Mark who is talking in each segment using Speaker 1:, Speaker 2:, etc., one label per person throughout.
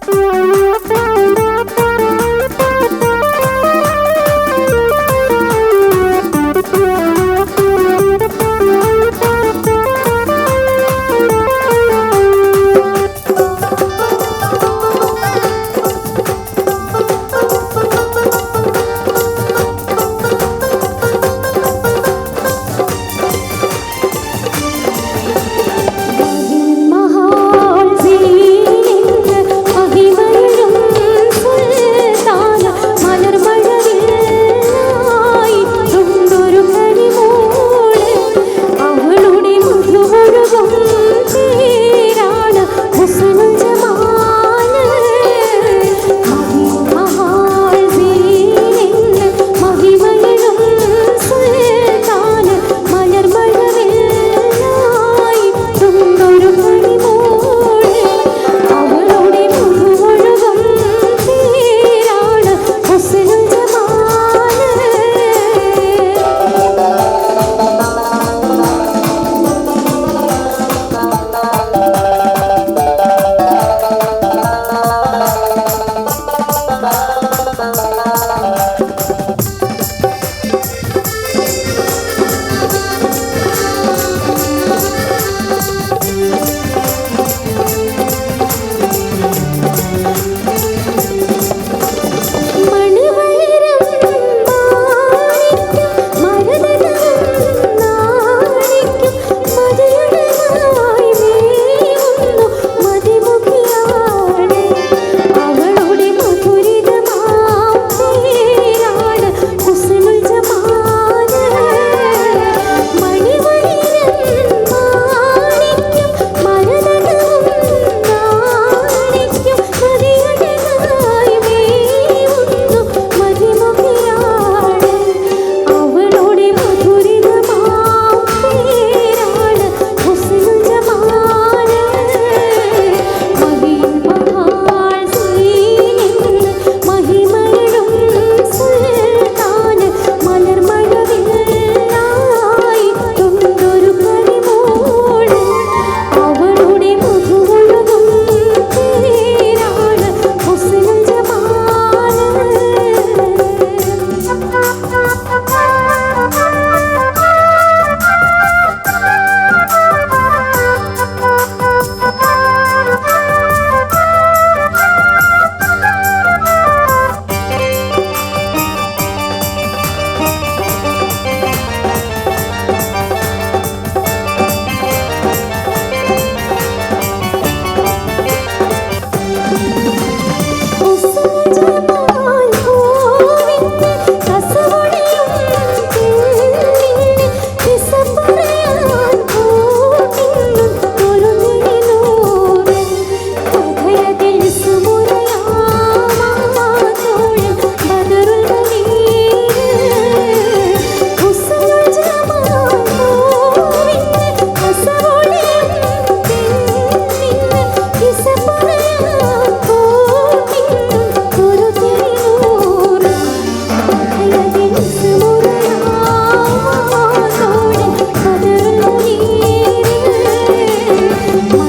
Speaker 1: Thank you.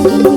Speaker 1: Thank you.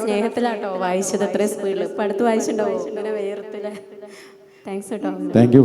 Speaker 1: സ്നേഹത്തിലാട്ടോ വായിച്ചത്. അത്രയും സ്പീഡിൽ ഇപ്പം അടുത്ത് വായിച്ചിട്ടുണ്ടാവും. ഇങ്ങനെ വേർത്തില്ല താങ്ക്സ് കേട്ടോ
Speaker 2: താങ്ക് യു